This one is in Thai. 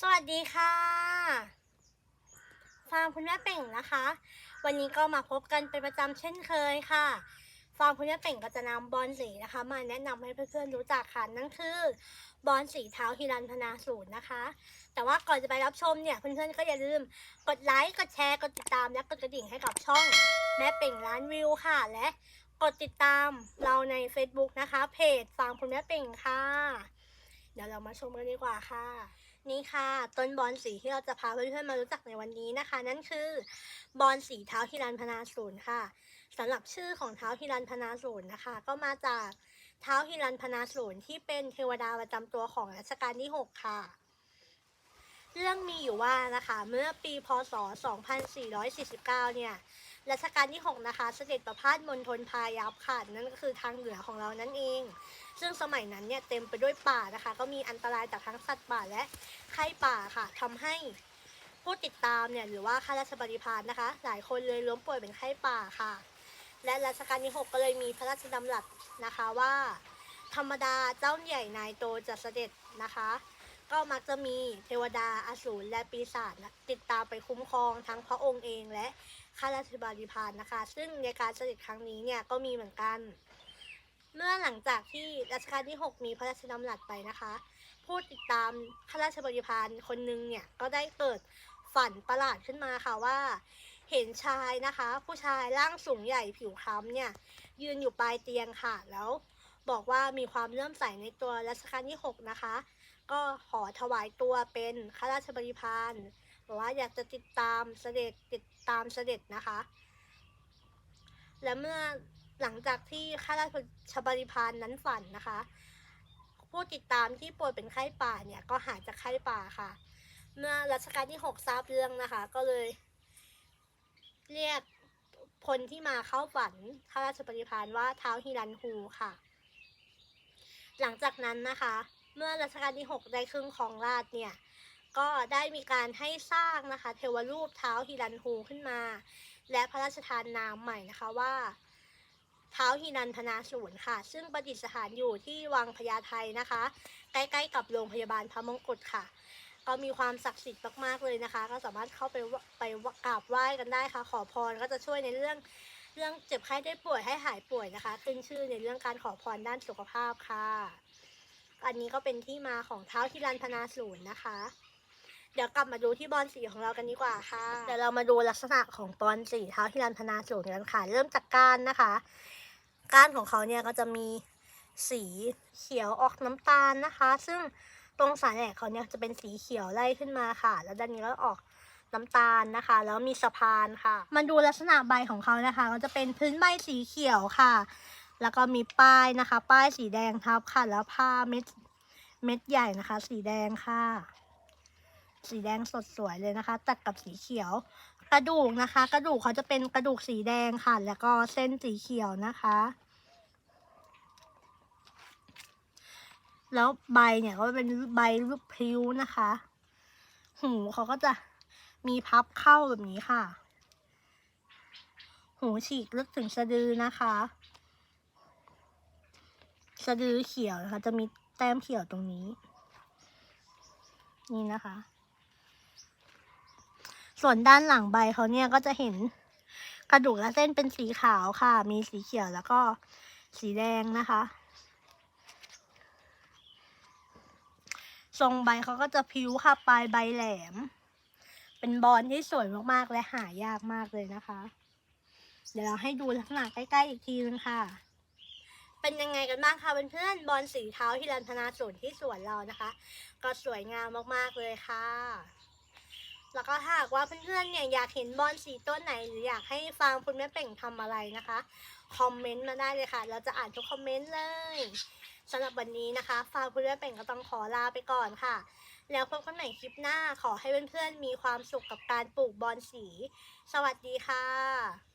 สวัสดีค่ะฟาร์มคุณแม่เป่งนะคะ วันนี้ก็มาพบกันเป็นประจำเช่นเคยค่ะฟาร์มคุณแม่เป่งก็จะนำบอลสีนะคะ มาแนะนำให้เพื่อนๆรู้จักค่ะนั่นคือบอลสีเท้าฮิรันพนาสูตรนะคะ แต่ว่าก่อนจะไปรับชมเนี่ยเพื่อนๆก็อย่าลืมกดไลค์กดแชร์กดติดตามและกดกระดิ่งให้กับช่องแม่เป่งร้านวิวค่ะ และกดติดตามเราใน Facebook นะคะ เพจฟาร์มคุณแม่เป่งค่ะ เดี๋ยวเรามาชมกันดีกว่าค่ะ นี่ค่ะต้นบอลสีที่เราจะพาเพื่อนๆมารู้จักในวันนี้นะคะ นั่นคือบอลสีเท้าฮิรันพนาศูนย์ค่ะสำหรับชื่อของเท้าฮิรันพนาศูนย์นะคะ ก็มาจากเท้าฮิรันพนาศูนย์ที่เป็นเทวดาประจำตัวของรัชกาลที่ 6 ค่ะ เรื่องมีอยู่ว่านะคะเมื่อปีพศ 2449 เนี่ยรัชกาลที่ 6 นะคะ เสด็จประพาสมณฑลพายัพค่ะนั่นก็คือทางเหนือของเรานั่นเอง ซึ่งสมัยนั้นเนี่ยเต็มไปด้วยป่านะคะ ก็มีอันตรายจากทั้งสัตว์ป่าและไข้ป่าค่ะทำให้ผู้ติดตามเนี่ยหรือว่าข้าราชบริพารนะคะ หลายคนเลยล้มป่วยเป็นไข้ป่าค่ะ และรัชกาลที่ 6 ก็เลยมีพระราชดำรัสนะคะว่า ธรรมดาเจ้าใหญ่นายโตจะเสด็จนะคะ ก็มักจะมีเทวดาอสูรและปีศาจติดตามไปคุ้มครองทั้งพระองค์เองและข้าราชบริพารนะคะ ซึ่งในการเสด็จครั้งนี้เนี่ยก็มีเหมือนกัน เมื่อหลังจากที่รัชกาลที่ 6 มีพระราชดำรัสไปนะคะ ผู้ติดตามข้าราชบริพารคนหนึ่งเนี่ยก็ได้เกิดฝันประหลาดขึ้นมาค่ะว่า เห็นชายนะคะ ผู้ชายร่างสูงใหญ่ผิวคล้ำเนี่ยยืนอยู่ปลายเตียงค่ะแล้วบอกว่ามีความเลื่อมใสในตัวรัชกาลที่ 6 นะคะ ก็ขอถวายตัวเป็นข้าราชบริพารบอกว่าอยากจะติดตามเสด็จติดตามเสด็จนะคะ และเมื่อ หลังจากที่ข้าราชบริพารนั้นฝันนะคะ ผู้ติดตามที่ป่วยเป็นไข้ป่าเนี่ยก็หายจากไข้ป่าค่ะ เมื่อรัชกาลที่6ทราบเรื่องนะคะ ก็เลย เรียกคนที่มาเข้าฝันข้าราชบริพารว่าเท้าฮิรันฮูค่ะ หลังจากนั้นนะคะ เมื่อรัชกาลที่ 6 ได้ครึ่งของราชเนี่ย ก็ได้มีการให้สร้างนะคะ เทวรูปเท้าฮิรันฮูขึ้นมา และพระราชทานนามใหม่นะคะว่า ท้าวฮิรันพนาศูนย์ค่ะ ซึ่งประดิษฐานอยู่ที่วังพญาไทนะคะ ใกล้ๆกับโรงพยาบาลพระมงกุฎค่ะ ก็มีความศักดิ์สิทธิ์มากๆเลยนะคะ ก็สามารถเข้าไปไปกราบไหว้กันได้ค่ะ ขอพรก็จะช่วยในเรื่องเรื่องเจ็บไข้ได้ป่วยให้หายป่วยนะคะ ขึ้นชื่อในเรื่องการขอพรด้านสุขภาพค่ะ อันนี้ก็เป็นที่มาของเท้าฮิรันพนาศูนย์นะคะ เดี๋ยวกลับมาดูที่บอลสีของเรากันดีกว่าค่ะ เดี๋ยวเรามาดูลักษณะของบอลสีเท้าฮิรันพนาศูนย์กันค่ะ เริ่มจากก้านนะคะ ก้านของเขาเนี่ยก็จะมีสีเขียวออกน้ำตาลนะคะ ซึ่งตรงสายแหลกเขาเนี่ยจะเป็นสีเขียวไล่ขึ้นมาค่ะ แล้วด้านนี้ก็ออกน้ำตาลนะคะ แล้วมีสะพานค่ะมาดูลักษณะใบของเขานะคะ ก็จะเป็นพื้นใบสีเขียวค่ะ แล้วก็มีป้ายนะคะ ป้ายสีแดงทับค่ะ แล้วผ้าเม็ดเม็ดใหญ่นะคะ สีแดงค่ะ สีแดงสดสวยเลยนะคะ ตัดกับสีเขียว กระดูกนะคะ กระดูกเขาจะเป็นกระดูกสีแดงค่ะ แล้วก็เส้นสีเขียวนะคะ แล้วใบเนี่ยก็เป็นใบลูกพริ้วนะคะ หูเขาก็จะมีพับเข้าแบบนี้ค่ะ หูฉีกลึกถึงสะดือนะคะ สะดือเขียวนะคะ จะมีแต้มเขียวตรงนี้ นี่นะคะ ส่วนด้านหลังใบเขาเนี่ยก็จะเห็นกระดูกและเส้นเป็นสีขาวค่ะ มีสีเขียวแล้วก็สีแดงนะคะ ทรงใบเขาก็จะพิ้วค่ะปลายใบแหลม เป็นบอลที่สวยมากๆและหายากมากเลยนะคะ เดี๋ยวเราให้ดูลักษณะใกล้ๆอีกทีนึงค่ะ เป็นยังไงกันบ้างคะเพื่อนๆบอลสีเท้าที่รันธนาสวนที่สวนเรานะคะ ก็สวยงามมากๆเลยค่ะ แล้วก็ถ้าหากว่าเพื่อนๆเนี่ยอยากเห็นบอลสีต้นไหน หรืออยากให้ฟังคุณแม่เป่งทำอะไรนะคะ คอมเมนต์มาได้เลยค่ะ เราจะอ่านทุกคอมเมนต์เลยสำหรับวันนี้นะคะ ฟางคุณแม่เป่งก็ต้องขอลาไปก่อนค่ะ แล้วพบกันใหม่คลิปหน้าขอให้เพื่อนๆมีความสุขกับการปลูกบอลสี สวัสดีค่ะ